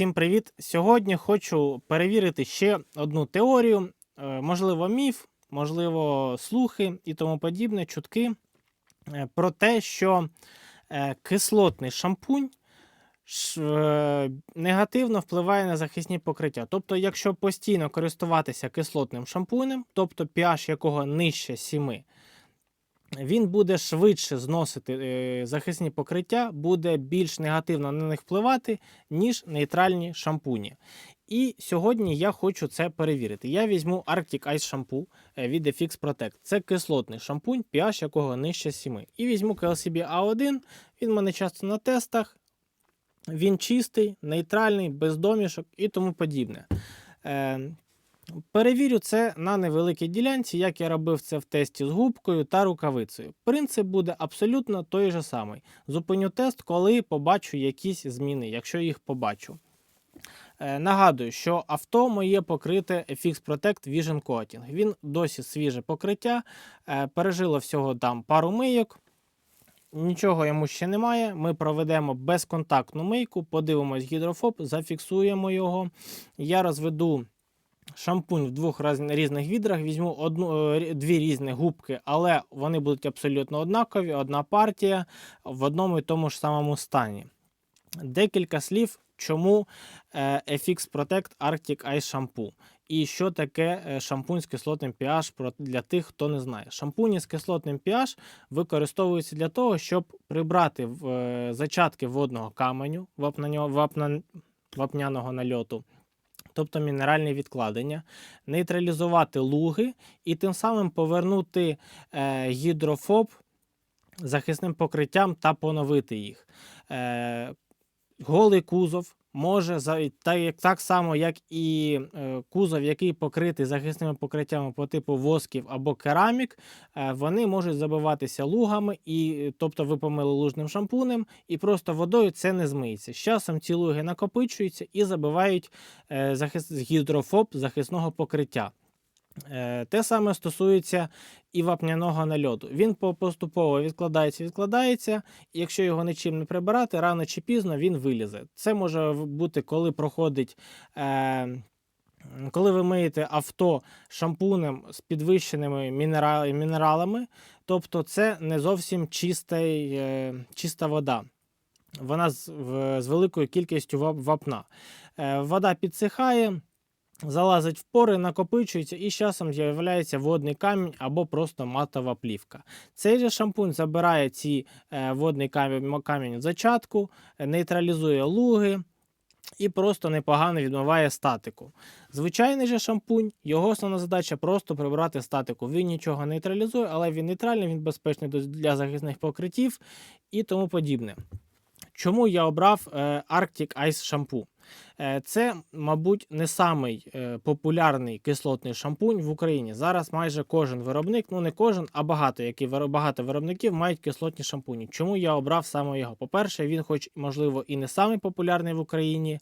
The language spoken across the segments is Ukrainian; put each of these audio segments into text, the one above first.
Всім привіт! Сьогодні хочу перевірити ще одну теорію, е, можливо, міф, можливо, слухи і тому подібне, чутки е, про те, що е, кислотний шампунь негативно впливає на захисні покриття. Тобто, якщо постійно користуватися кислотним шампунем, тобто pH якого нижче 7, він буде швидше зносити е, захисні покриття, буде більш негативно на них впливати, ніж нейтральні шампуні. І сьогодні я хочу це перевірити. Я візьму Arctic Ice шампу е, від FX Protect. Це кислотний шампунь, pH якого нижче 7. І візьму KLCB A1. Він в мене часто на тестах. Він чистий, нейтральний, без домішок і тому подібне. Перевірю це на невеликій ділянці, як я робив це в тесті з губкою та рукавицею. Принцип буде абсолютно той же самий. Зупиню тест, коли побачу якісь зміни, якщо їх побачу. Е, Нагадую, що авто моє покрите FX Protect Vision Coating. Він досі свіже покриття, е, пережило всього там пару мийок. Нічого йому ще немає. Ми проведемо безконтактну мийку, подивимось гідрофоб, зафіксуємо його. Я розведу шампунь в двох різних відрах. Візьму одну, е, дві різні губки, але вони будуть абсолютно однакові, одна партія в одному і тому ж самому стані. Декілька слів, чому е, FX Protect Arctic Ice Shampoo. І що таке е, шампунь з кислотним pH для тих, хто не знає. Шампуні з кислотним pH використовуються для того, щоб прибрати зачатки водного каменю вапняного нальоту, тобто мінеральні відкладення, нейтралізувати луги і тим самим повернути е, гідрофоб захисним покриттям та поновити їх. Е, голий кузов може так само, як і е, кузов, який покритий захисними покриттями по типу восків або керамік, е, вони можуть забиватися лугами, і, тобто ви помили лужним шампунем, і просто водою це не змиється. З часом ці луги накопичуються і забивають е, захис... гідрофоб захисного покриття. Е, Те саме стосується і вапняного нальоту. Він поступово відкладається, відкладається, і якщо його нічим не прибирати, рано чи пізно він вилізе. Це може бути, коли проходить. Е, коли ви миєте авто шампунем з підвищеними мінера- мінералами, тобто це не зовсім чистий, е, чиста вода. Вона з, з великою кількістю вап- вапна. Е, вода підсихає, залазить в пори, накопичується і з часом з'являється водний камінь або просто матова плівка. Цей же шампунь забирає ці е, водний камінь, в зачатку, е, нейтралізує луги і просто непогано відмиває статику. Звичайний же шампунь, його основна задача просто прибрати статику. Він нічого нейтралізує, але він нейтральний, він безпечний для захисних покриттів і тому подібне. Чому я обрав е, Arctic Ice шампу? Е, Це, мабуть, не самий е, популярний кислотний шампунь в Україні. Зараз майже кожен виробник, ну не кожен, а багато, які багато виробників мають кислотні шампуні. Чому я обрав саме його? По-перше, він, хоч можливо, і не самий популярний в Україні,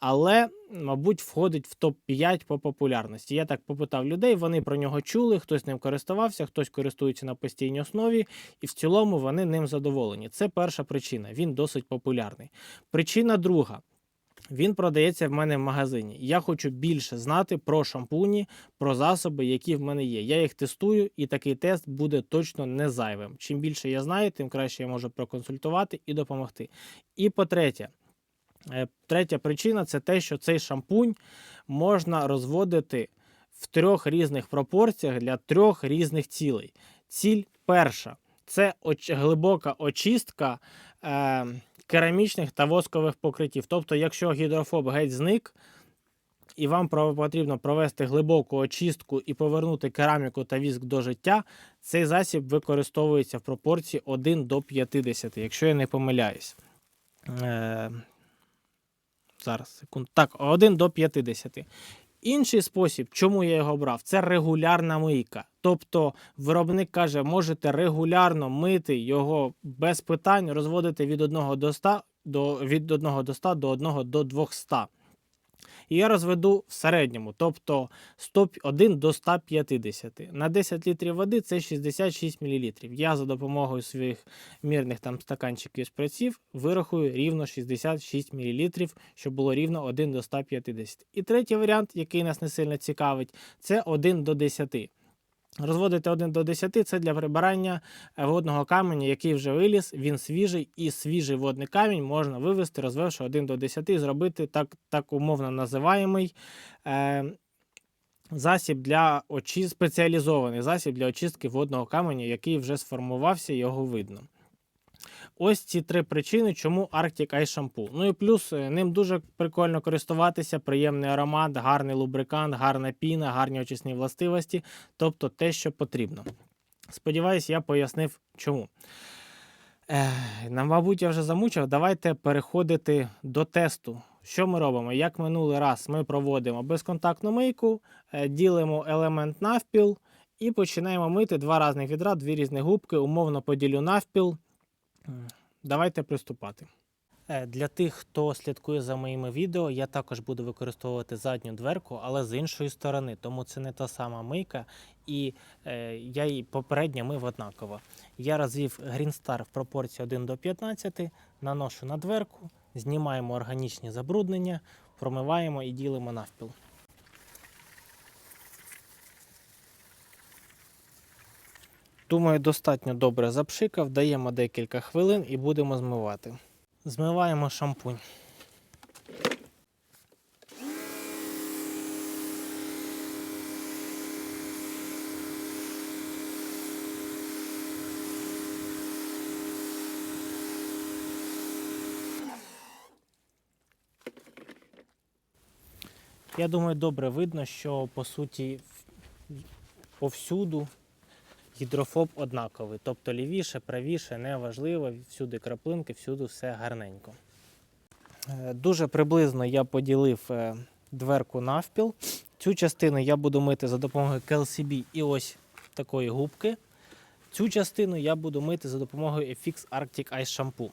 але, мабуть, входить в топ-5 по популярності. Я так попитав людей, вони про нього чули, хтось ним користувався, хтось користується на постійній основі, і в цілому вони ним задоволені. Це перша причина. Він досить популярний. Причина друга. Він продається в мене в магазині. Я хочу більше знати про шампуні, про засоби, які в мене є. Я їх тестую, і такий тест буде точно не зайвим. Чим більше я знаю, тим краще я можу проконсультувати і допомогти. І по-третє, е, третя причина це те, що цей шампунь можна розводити в трьох різних пропорціях для трьох різних цілей. Ціль перша це глибока очистка. Е- керамічних та воскових покриттів. Тобто, якщо гідрофоб геть зник, і вам потрібно провести глибоку очистку і повернути кераміку та віск до життя, цей засіб використовується в пропорції 1 до 50, якщо я не помиляюсь. Е, зараз, секунд. Так, 1 до 50. Інший спосіб, чому я його брав, це регулярна мийка. Тобто виробник каже, можете регулярно мити його без питань, розводити від 1 до 100 до, від 1 до 100 до 1 до 200. І я розведу в середньому, тобто 101 до 150. На 10 літрів води це 66 мл. Я за допомогою своїх мірних там стаканчиків з праців вирахую рівно 66 мл, щоб було рівно 1 до 150. І третій варіант, який нас не сильно цікавить, це 1 до 10. Розводити 1 до 10 це для прибирання е, водного каменя, який вже виліз, він свіжий, і свіжий водний камінь можна вивести, розвивши 1 до 10 і зробити так, так умовно називаємий е, засіб для очі... спеціалізований засіб для очистки водного каменю, який вже сформувався, його видно. Ось ці три причини, чому Arctic Ice Shampoo. Ну і плюс е, ним дуже прикольно користуватися, приємний аромат, гарний лубрикант, гарна піна, гарні очисні властивості, тобто те, що потрібно. Сподіваюсь, я пояснив чому. Нам, мабуть, я вже замучив. Давайте переходити до тесту. Що ми робимо? Як минулий раз ми проводимо безконтактну мийку, е, ділимо елемент навпіл і починаємо мити два різних відра, дві різні губки, умовно поділю навпіл. Давайте приступати. Е, Для тих, хто слідкує за моїми відео, я також буду використовувати задню дверку, але з іншої сторони, тому це не та сама мийка, і е, я її попередньо мив однаково. Я розвів Green Star в пропорції 1 до 15, наношу на дверку, знімаємо органічні забруднення, промиваємо і ділимо навпіл. Думаю, достатньо добре запшикав, даємо декілька хвилин і будемо змивати. Змиваємо шампунь. Я думаю, добре видно, що по суті повсюду гідрофоб однаковий. Тобто лівіше, правіше, неважливо, всюди краплинки, всюди все гарненько. Е, Дуже приблизно я поділив е, дверку навпіл. Цю частину я буду мити за допомогою KLCB і ось такої губки. Цю частину я буду мити за допомогою FX Arctic Ice Shampoo.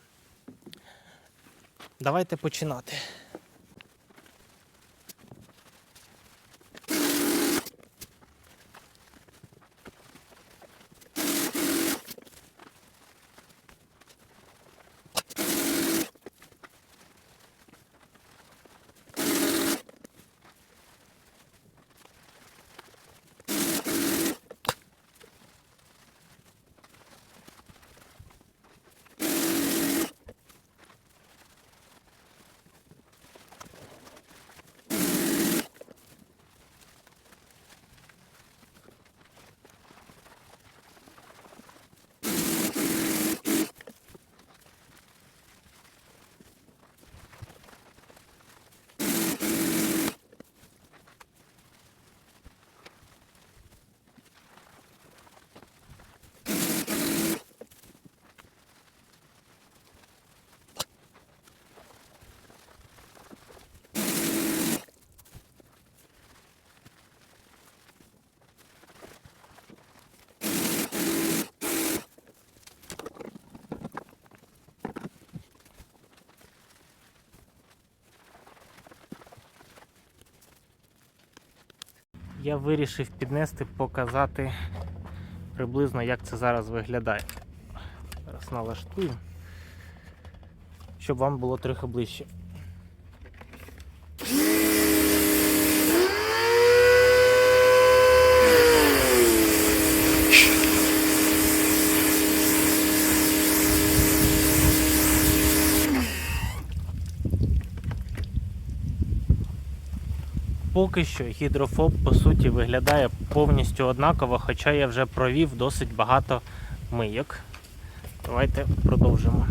Давайте починати. Я вирішив піднести, показати приблизно, як це зараз виглядає. Зараз налаштую, щоб вам було трохи ближче. Поки що гідрофоб по суті виглядає повністю однаково, хоча я вже провів досить багато мийок. Давайте продовжимо.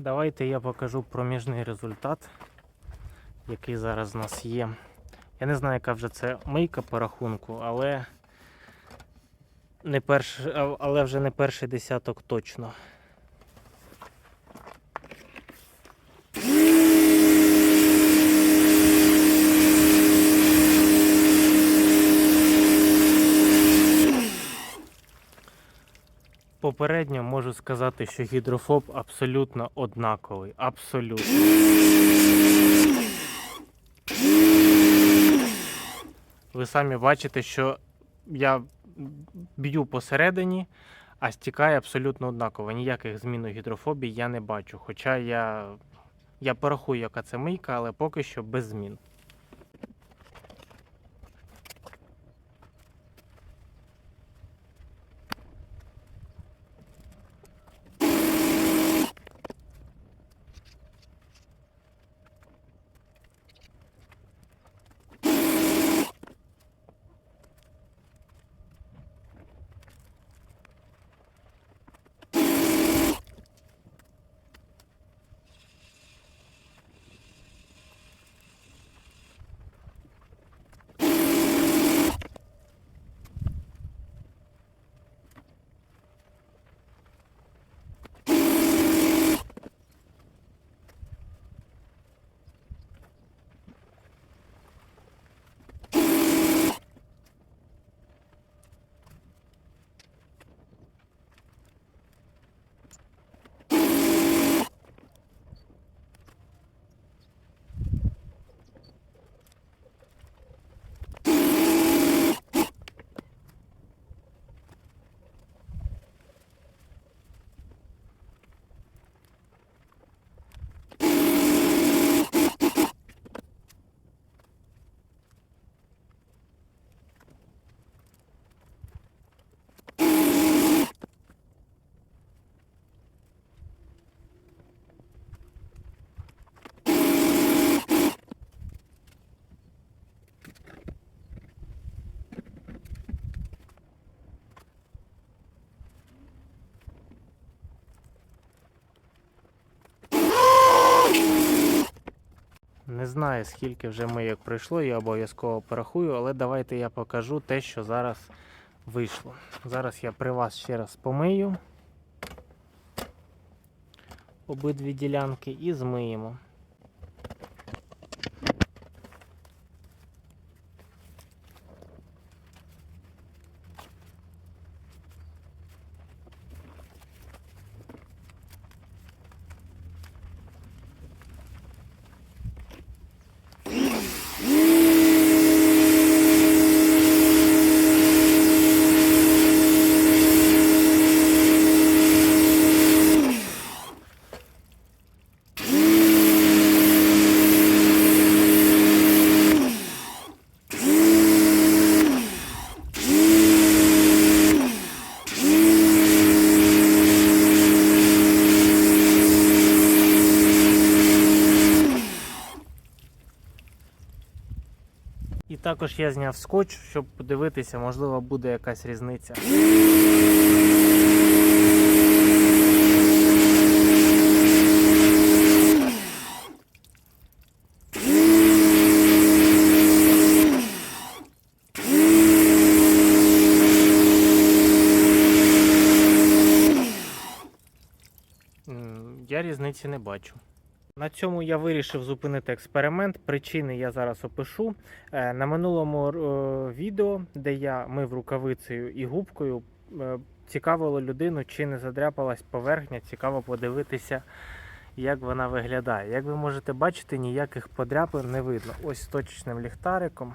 Давайте я покажу проміжний результат, який зараз у нас є. Я не знаю, яка вже це мийка по рахунку, але, не перш... але вже не перший десяток точно. Попередньо можу сказати, що гідрофоб абсолютно однаковий. Абсолютно. Ви самі бачите, що я б'ю посередині, а стікає абсолютно однаково. Ніяких змін у гідрофобії я не бачу. Хоча я, я порахую, яка це мийка, але поки що без змін. Знаю, скільки вже мийок пройшло, я обов'язково порахую, але давайте я покажу те, що зараз вийшло. Зараз я при вас ще раз помию обидві ділянки і змиємо. І також я зняв скотч, щоб подивитися, можливо, буде якась різниця. Я різниці не бачу. На цьому я вирішив зупинити експеримент. Причини я зараз опишу. Е, На минулому е, відео, де я мив рукавицею і губкою, е, цікавило людину, чи не задряпалась поверхня. Цікаво подивитися, як вона виглядає. Як ви можете бачити, ніяких подряпин не видно. Ось точечним ліхтариком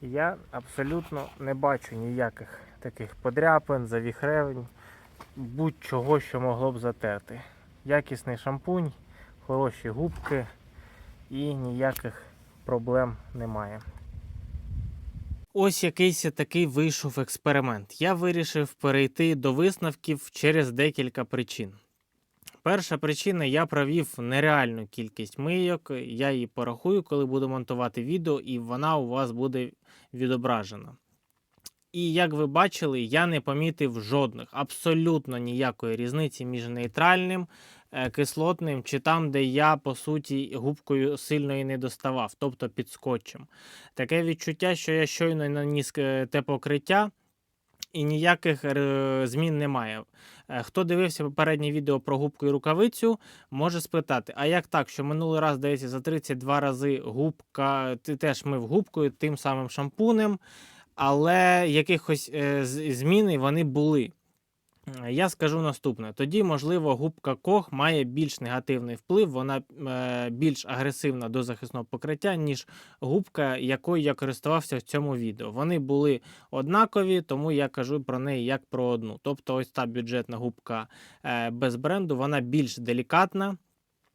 я абсолютно не бачу ніяких таких подряпин, завіхревень, будь-чого, що могло б затерти. Якісний шампунь, хороші губки і ніяких проблем немає. Ось якийсь такий вийшов експеримент. Я вирішив перейти до висновків через декілька причин. Перша причина, я провів нереальну кількість мийок. Я її порахую, коли буду монтувати відео, і вона у вас буде відображена. І як ви бачили, я не помітив жодних, абсолютно ніякої різниці між нейтральним кислотним, чи там, де я по суті губкою сильно і не доставав, тобто під скотчем. Таке відчуття, що я щойно наніс е, те покриття. І ніяких е, змін немає. Е, Хто дивився попереднє відео про губку і рукавицю, може спитати: а як так, що минулий раз, здається, за 32 рази губка, ти теж мив губкою тим самим шампунем, але якихось е, з- вони були. Я скажу наступне: тоді, можливо, губка Кох має більш негативний вплив, вона е, більш агресивна до захисного покриття, ніж губка, якою я користувався в цьому відео. Вони були однакові, тому я кажу про неї як про одну. Тобто, ось та бюджетна губка е, без бренду, вона більш делікатна.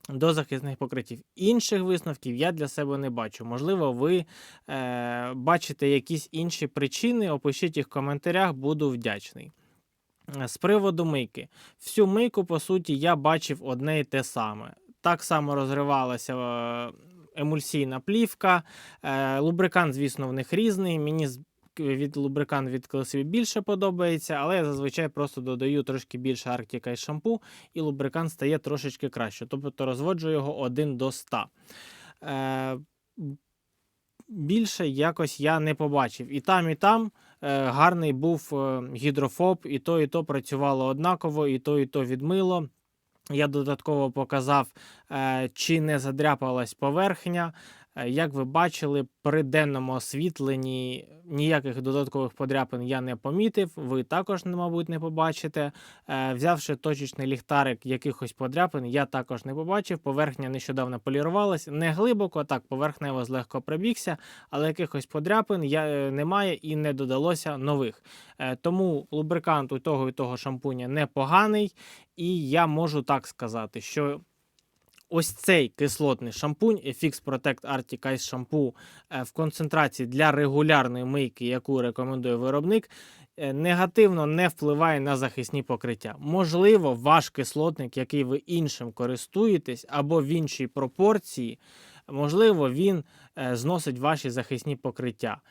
До захисних покриттів. Інших висновків я для себе не бачу. Можливо, ви е, бачите якісь інші причини. Опишіть їх в коментарях, буду вдячний. Е, З приводу мийки. Всю мийку, по суті, я бачив одне і те саме. Так само розривалася е, емульсійна плівка. Е, Лубрикант, звісно, в них різний. Мені від лубрикант від Класиві більше подобається, але я зазвичай просто додаю трошки більше Arctic Ice шампу, і лубрикант стає трошечки краще. Тобто розводжу його 1 до 100. Е, більше якось я не побачив. І там, і там гарний був е, гідрофоб, і то, і то працювало однаково, і то, і то відмило. Я додатково показав, е, чи не задряпалась поверхня. Е, Як ви бачили, при денному освітленні ніяких додаткових подряпин я не помітив. Ви також, мабуть, не побачите. Е, Взявши точечний ліхтарик якихось подряпин, я також не побачив. Поверхня нещодавно полірувалась. Не глибоко, так, поверхнево злегко пробігся, але якихось подряпин я, е, немає і не додалося нових. Тому лубрикант у того і того шампуня непоганий, і я можу так сказати, що. Ось цей кислотний шампунь FX Protect Arctic Ice шампу е, в концентрації для регулярної мийки, яку рекомендує виробник, е, негативно не впливає на захисні покриття. Можливо, ваш кислотник, який ви іншим користуєтесь, або в іншій пропорції, можливо, він е, зносить ваші захисні покриття.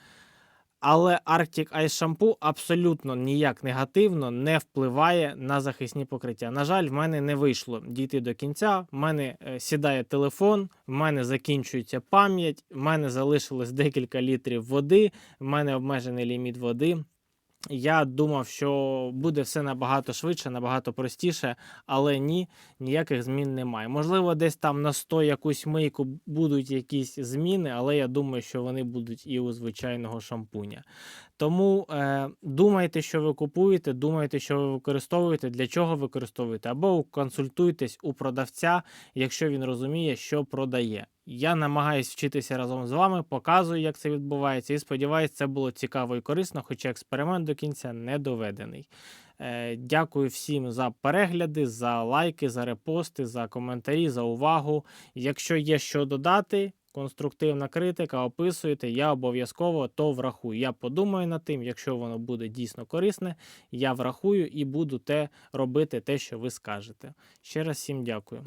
Але Arctic Ice шампу абсолютно ніяк негативно не впливає на захисні покриття. На жаль, в мене не вийшло дійти до кінця. В мене е, сідає телефон, в мене закінчується пам'ять, в мене залишилось декілька літрів води, в мене обмежений ліміт води. Я думав, що буде все набагато швидше, набагато простіше, але ні, ніяких змін немає. Можливо, десь там на 100 якусь мийку будуть якісь зміни, але я думаю, що вони будуть і у звичайного шампуня. Тому е, думайте, що ви купуєте, думайте, що ви використовуєте, для чого використовуєте, або консультуйтесь у продавця, якщо він розуміє, що продає. Я намагаюсь вчитися разом з вами, показую, як це відбувається, і сподіваюся, це було цікаво і корисно, хоча експеримент до кінця не доведений. Е, Дякую всім за перегляди, за лайки, за репости, за коментарі, за увагу. Якщо є що додати, конструктивна критика, описуєте, я обов'язково то врахую. Я подумаю над тим, якщо воно буде дійсно корисне, я врахую і буду те робити те, що ви скажете. Ще раз всім дякую.